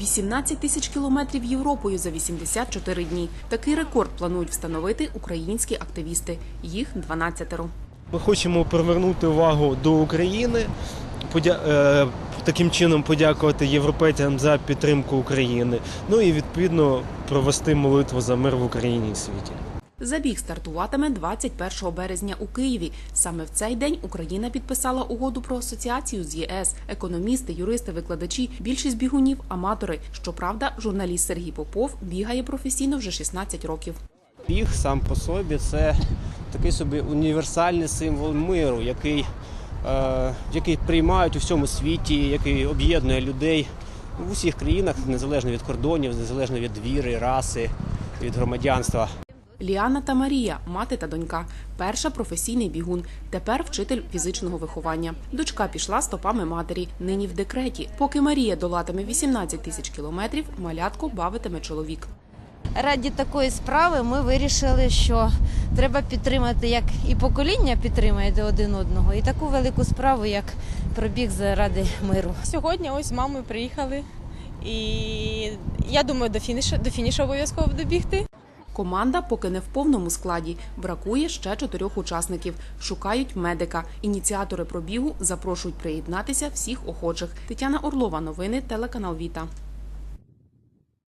18 тисяч кілометрів Європою за 84 дні. Такий рекорд планують встановити українські активісти. Їх 12-ро. Ми хочемо привернути увагу до України, подя... е, таким чином подякувати європейцям за підтримку України. Ну і відповідно провести молитву за мир в Україні і світі. Забіг стартуватиме 21 березня у Києві. Саме в цей день Україна підписала угоду про асоціацію з ЄС. Економісти, юристи, викладачі, більшість бігунів аматори. Щоправда, журналіст Сергій Попов бігає професійно вже 16 років. Біг сам по собі це такий собі універсальний символ миру, який, е, який приймають у всьому світі, який об'єднує людей в усіх країнах, незалежно від кордонів, незалежно від віри, раси, від громадянства. Ліана та Марія, мати та донька. Перша професійний бігун. Тепер вчитель фізичного виховання. Дочка пішла стопами матері. Нині в декреті. Поки Марія долатиме 18 тисяч кілометрів, малятку бавитиме чоловік. Раді такої справи ми вирішили, що треба підтримати, як і покоління підтримує один одного, і таку велику справу, як пробіг заради миру. Сьогодні ось з мамою приїхали, і я думаю, до фінішу, до фінішу обов'язково добігти. Команда поки не в повному складі. Бракує ще чотирьох учасників. Шукають медика. Ініціатори пробігу запрошують приєднатися всіх охочих. Тетяна Орлова, новини, телеканал Віта.